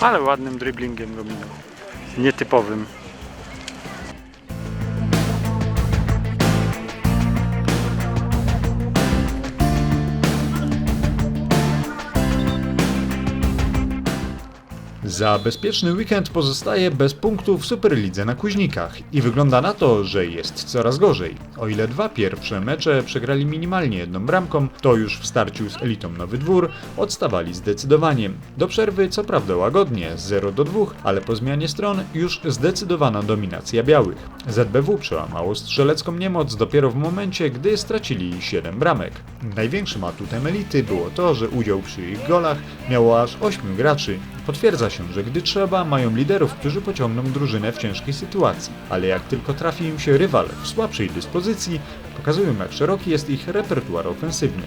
Ale ładnym dribblingiem go minął. Nietypowym. Za bezpieczny weekend pozostaje bez punktów w Superlidze na Kuźnikach i wygląda na to, że jest coraz gorzej. O ile dwa pierwsze mecze przegrali minimalnie jedną bramką, to już w starciu z elitą Nowy Dwór odstawali zdecydowanie. Do przerwy co prawda łagodnie, 0 do 2, ale po zmianie stron już zdecydowana dominacja białych. ZBW przełamało strzelecką niemoc dopiero w momencie, gdy stracili 7 bramek. Największym atutem elity było to, że udział przy ich golach miało aż 8 graczy. Potwierdza się, że gdy trzeba, mają liderów, którzy pociągną drużynę w ciężkiej sytuacji, ale jak tylko trafi im się rywal w słabszej dyspozycji, pokazują jak szeroki jest ich repertuar ofensywny.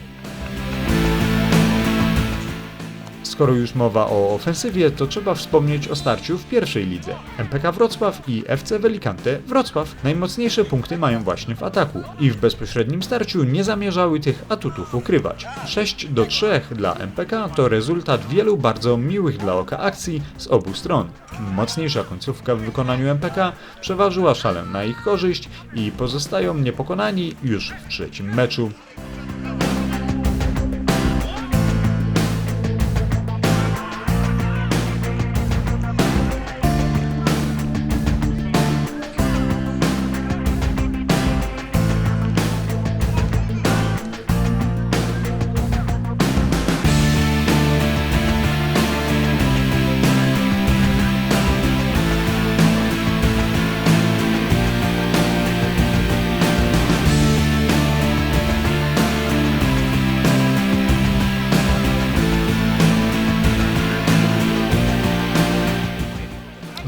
Skoro już mowa o ofensywie, to trzeba wspomnieć o starciu w pierwszej lidze. MPK Wrocław i FC Velikante Wrocław najmocniejsze punkty mają właśnie w ataku i w bezpośrednim starciu nie zamierzały tych atutów ukrywać. 6 do 3 dla MPK to rezultat wielu bardzo miłych dla oka akcji z obu stron. Mocniejsza końcówka w wykonaniu MPK przeważyła szalem na ich korzyść i pozostają niepokonani już w trzecim meczu.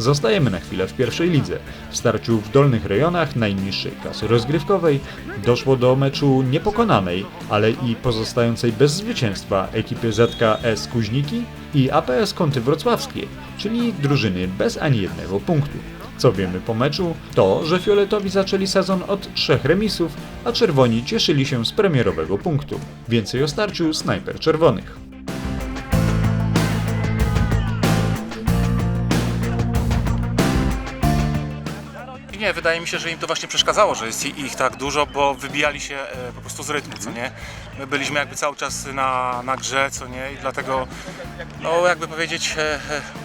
Zostajemy na chwilę w pierwszej lidze. W starciu w dolnych rejonach najniższej klasy rozgrywkowej doszło do meczu niepokonanej, ale i pozostającej bez zwycięstwa ekipy ZKS Kuźniki i APS Kąty Wrocławskie, czyli drużyny bez ani jednego punktu. Co wiemy po meczu? To, że fioletowi zaczęli sezon od trzech remisów, a czerwoni cieszyli się z premierowego punktu. Więcej o starciu snajper czerwonych. Nie, wydaje mi się, że im to właśnie przeszkadzało, że jest ich tak dużo, bo wybijali się e, po prostu z rytmu, co nie? My byliśmy jakby cały czas na, na grze, co nie? I dlatego, no jakby powiedzieć, e, e,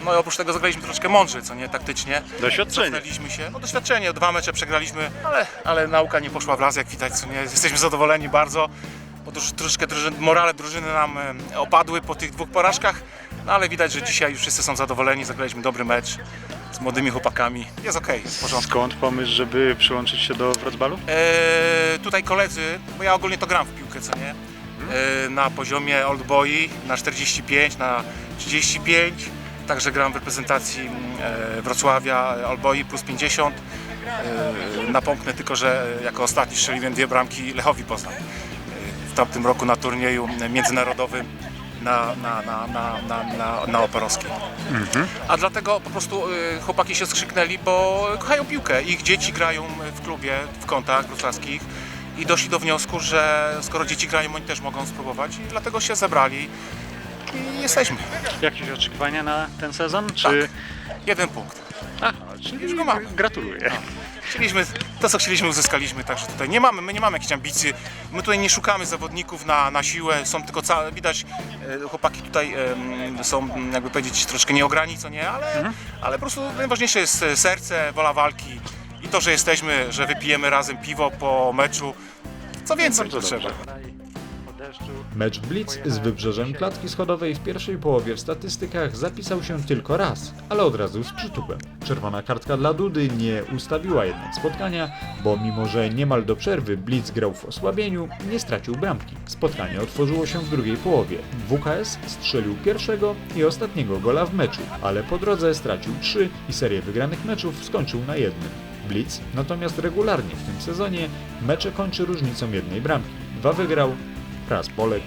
no i oprócz tego zagraliśmy troszkę mądrze, co nie? Taktycznie. Doświadczenie. Cofnęliśmy się, no doświadczenie, dwa mecze przegraliśmy, ale, ale nauka nie poszła w las, jak widać, co nie? Jesteśmy zadowoleni bardzo, bo trosz, troszkę drużyn, morale drużyny nam opadły po tych dwóch porażkach, no ale widać, że dzisiaj już wszyscy są zadowoleni, zagraliśmy dobry mecz z młodymi chłopakami, jest okej, w porządku. Skąd pomysł, żeby przyłączyć się do Wrocławu? E, tutaj koledzy, bo ja ogólnie to gram w piłkę, co nie? E, na poziomie Old Boy na 45, na 35, także gram w reprezentacji mm, e, Wrocławia Old Boy plus 50. E, napomknę tylko, że jako ostatni strzeliłem dwie bramki Lechowi Poznań e, w tamtym roku na turnieju międzynarodowym na, na, na, na, na, na, na Operowskiej. A dlatego po prostu y, chłopaki się skrzyknęli, bo kochają piłkę. Ich dzieci grają w klubie, w kątach wrocławskich i doszli do wniosku, że skoro dzieci grają, oni też mogą spróbować i dlatego się zebrali i jesteśmy. Jakieś oczekiwania na ten sezon? Tak. Czy... Jeden punkt. Czyli Już go mamy. Gratuluję. Chcieliśmy, to co chcieliśmy uzyskaliśmy, także tutaj nie mamy, my nie mamy jakichś ambicji, my tutaj nie szukamy zawodników na, na siłę, są tylko całe, widać e, chłopaki tutaj są jakby powiedzieć troszkę nieograni, co nie, ale, ale po prostu najważniejsze jest e, serce, wola walki i to, że jesteśmy, że wypijemy razem piwo po meczu, co więcej Bardzo trzeba. Mecz Blitz z wybrzeżem klatki schodowej w pierwszej połowie w statystykach zapisał się tylko raz, ale od razu z przytupem. Czerwona kartka dla Dudy nie ustawiła jednak spotkania, bo mimo że niemal do przerwy Blitz grał w osłabieniu, nie stracił bramki. Spotkanie otworzyło się w drugiej połowie. WKS strzelił pierwszego i ostatniego gola w meczu, ale po drodze stracił trzy i serię wygranych meczów skończył na jednym. Blitz natomiast regularnie w tym sezonie mecze kończy różnicą jednej bramki. Dwa wygrał, raz poległ.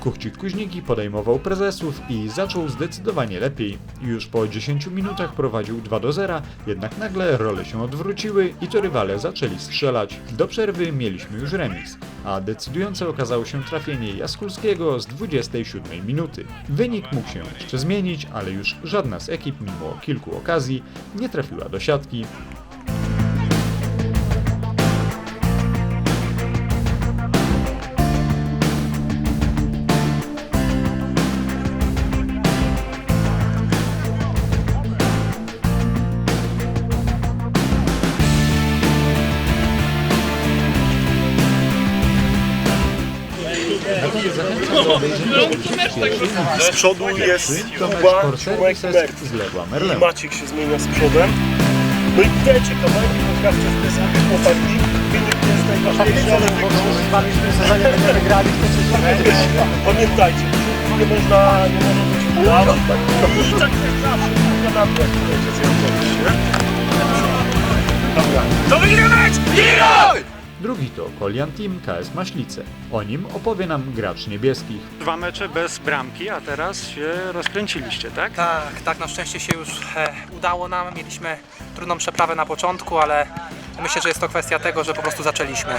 Kuchcik Kuźniki podejmował prezesów i zaczął zdecydowanie lepiej. Już po 10 minutach prowadził 2 do 0, jednak nagle role się odwróciły i to rywale zaczęli strzelać. Do przerwy mieliśmy już remis, a decydujące okazało się trafienie Jaskulskiego z 27 minuty. Wynik mógł się jeszcze zmienić, ale już żadna z ekip mimo kilku okazji nie trafiła do siatki. Z przodu jest Kuba, z Lewa I Merlin. Maciek się zmienia z przodem. No i te ciekawego pokażcie w tej sobie chłopaki. Wynik nie jest najważniejszy, ale Pamiętajcie, nie można, nie być ułamu. I tak jak zawsze, pogadamy jak to będzie zjawić, nie? Dobra. To wygrać! Leroy! Drugi to Kolian Team KS Maślice. O nim opowie nam gracz niebieskich. Dwa mecze bez bramki, a teraz się rozkręciliście, tak? Tak, tak, na szczęście się już e, udało nam. Mieliśmy trudną przeprawę na początku, ale myślę, że jest to kwestia tego, że po prostu zaczęliśmy.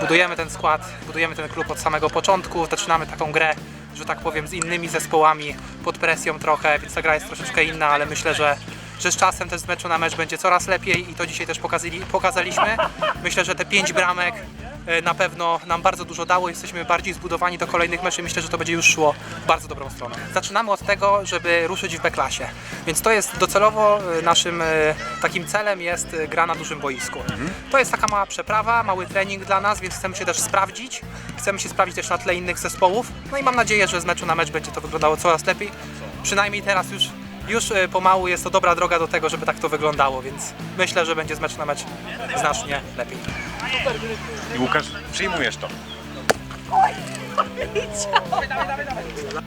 Budujemy ten skład, budujemy ten klub od samego początku, zaczynamy taką grę, że tak powiem, z innymi zespołami, pod presją trochę, więc ta gra jest troszeczkę inna, ale myślę, że, że z czasem też z meczu na mecz będzie coraz lepiej i to dzisiaj też pokazali, pokazaliśmy. Myślę, że te pięć bramek e, na pewno nam bardzo dużo dało, jesteśmy bardziej zbudowani do kolejnych meczów. Myślę, że to będzie już szło w bardzo dobrą stronę. Zaczynamy od tego, żeby ruszyć w B-klasie, więc to jest docelowo e, naszym e, takim celem jest gra na dużym boisku. To jest taka mała przeprawa, mały trening dla nas, więc chcemy się też sprawdzić. Chcemy się sprawdzić też na tle innych zespołów. No i mam nadzieję, że z meczu na mecz będzie to wyglądało coraz lepiej. Przynajmniej teraz już już e, pomału jest to dobra droga do tego, żeby tak to wyglądało, więc myślę, że będzie z meczu na mecz znacznie lepiej. I Łukasz, przyjmujesz to.